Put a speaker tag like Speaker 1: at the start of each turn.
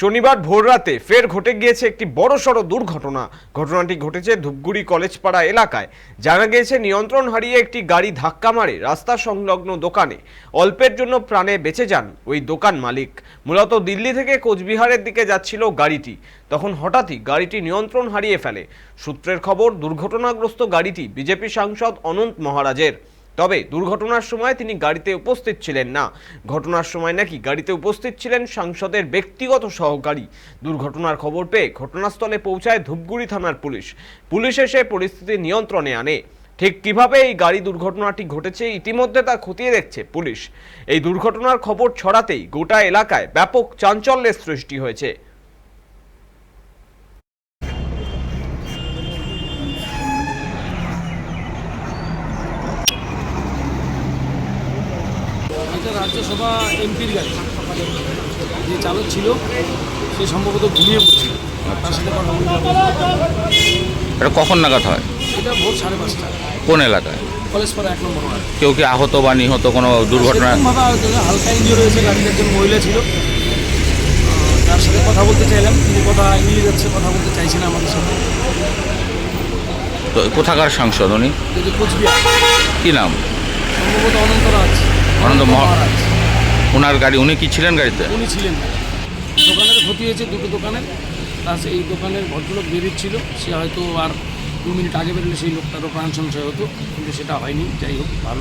Speaker 1: শনিবার ভোররাতে ফের ঘটে গিয়েছে একটি বড়সড় দুর্ঘটনা। ঘটনাটি ঘটেছে ধূপগুড়ি কলেজপাড়া এলাকায়। জানা গিয়েছে, নিয়ন্ত্রণ হারিয়ে একটি গাড়ি ধাক্কা মারে রাস্তা সংলগ্ন দোকানে। অল্পের জন্য প্রাণে বেঁচে যান ওই দোকান মালিক। মূলত দিল্লি থেকে কোচবিহারের দিকে যাচ্ছিল গাড়িটি। তখন হঠাৎই গাড়িটি নিয়ন্ত্রণ হারিয়ে ফেলে। সূত্রের খবর, দুর্ঘটনাগ্রস্ত গাড়িটি বিজেপি সাংসদ অনন্ত মহারাজের। তবে দুর্ঘটনার সময় তিনি গাড়িতে উপস্থিত ছিলেন না। ঘটনার সময় নাকি গাড়িতে উপস্থিত ছিলেন সাংসদের ব্যক্তিগত সহকারী। দুর্ঘটনার খবর পেয়ে ঘটনাস্থলে পৌঁছায় ধূপগুড়ি থানার পুলিশ। পুলিশ এসে পরিস্থিতি নিয়ন্ত্রণে আনে। ঠিক কীভাবে এই গাড়ি দুর্ঘটনাটি ঘটেছে ইতিমধ্যে তা খতিয়ে দেখছে পুলিশ। এই দুর্ঘটনার খবর ছড়াতেই গোটা এলাকায় ব্যাপক চাঞ্চল্যের সৃষ্টি হয়েছে।
Speaker 2: এটা রাজ্যসভা এমপির গাড়ি যে চালক ছিল সে সম্ভবত ঘুমিয়ে পড়ছিল। তার সাথে কথা
Speaker 3: এটা কখন নাগাদ হয়?
Speaker 2: এটা ভোর সাড়ে পাঁচটা।
Speaker 3: কোন এলাকায়?
Speaker 2: কলেজ পাড়া এক নম্বর
Speaker 3: কেউ কি আহত বা নিহত কোনো দুর্ঘটনা?
Speaker 2: হালকা ইঞ্জুর হয়েছে গাড়ির একজন মহিলা ছিল। তার সাথে কথা বলতে চাইলাম তিনি কথা এগিয়ে যাচ্ছে কথা বলতে চাইছে না আমাদের সাথে।
Speaker 3: তো কোথাকার সাংসদ উনি?
Speaker 2: কোচবিহার।
Speaker 3: কি নাম?
Speaker 2: সম্ভবত
Speaker 3: অনন্ত মহা-
Speaker 2: মহারাজ
Speaker 3: ওনার গাড়ি, উনি কি ছিলেন গাড়িতে?
Speaker 2: উনি ছিলেন। দোকানের ক্ষতি হয়েছে দুটো দোকানের প্লাস এই দোকানের ভদ্রলোক বেরিয়েছিল সে হয়তো আর দু মিনিট আগে বেরোলে সেই লোকটারও প্রাণ সংশয় হতো। কিন্তু সেটা হয়নি। যাই হোক, ভালো।